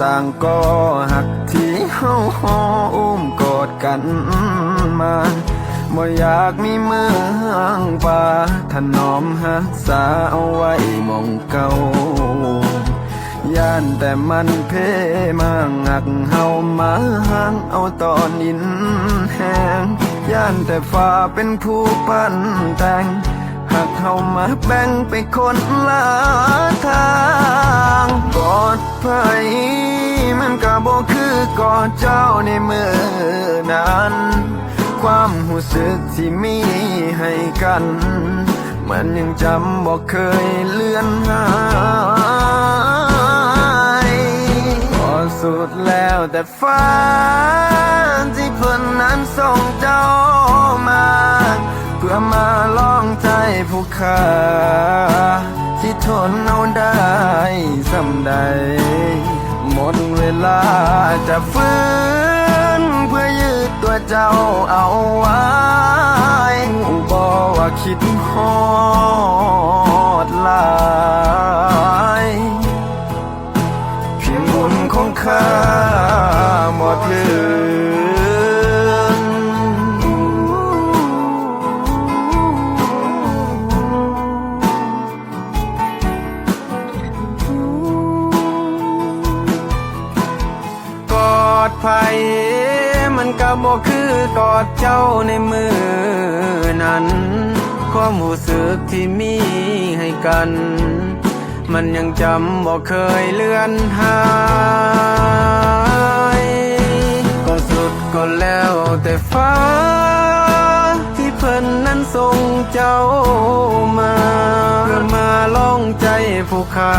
สร้างก่อหักที่เฮาหออุ้มกอดกันมาบ่อยากมีเมืองป่าถนอมหักษาเอาไว้มองเก่าย่านแต่มันเพมางักเฮามาหางเอาตอนอินแหงย่านแต่ฟ้าเป็นผู้ปั้นแต่งหากเฮามาแบ่งไปคนละทางกอดไผมันก็บ่คือ กอดเจ้าในมือนั้น ความรู้สึกที่มีให้กัน มันยังจำบอกเคยเลือนหายพอสุดแล้วแต่ฟ้าที่เพิ่นนั้นส่งเจ้ามา เพื่อมาลองใจผู้ขาที่ทนเอาได้สำใด หมดเวลาจะฟื้นเพื่อยืดตัวเจ้าเอาไว้บอกว่าคิดฮอ ไผมันก็บ่คือกอดเจ้าในมือนั้น ความรู้สึกที่มีให้กัน มันยังจำบ่เคยเลือนหายก็สุดก็แล้วแต่ฟ้า ที่เพิ่นนั้นส่งเจ้ามาเพื่อมาลองใจผู้ขา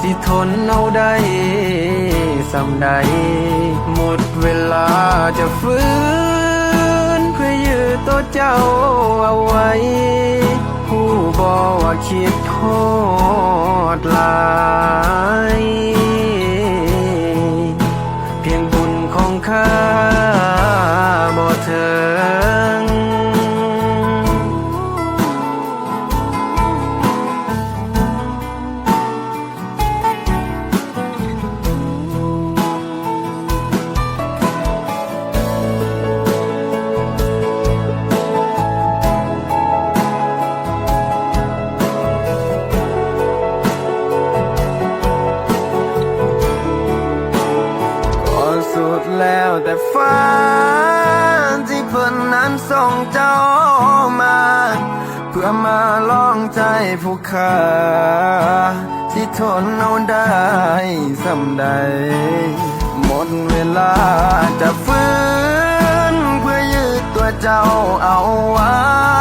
สิทนเอาได้ำใด หมดเวลาจะฟื้นเพื่อยืดตัวเจ้าเอาไว้ ผู้บอกว่าคิดโทษหลายเพียงบุญของข้าบ่เธอ สุดแล้วแต่ฟ้าที่เพิ่นนั้นส่งเจ้ามา เพื่อมาลองใจผู้ข้าที่ทนเอาได้สำใด หมดเวลาจะฟื้น เพื่อยืดตัวเจ้าเอาไว้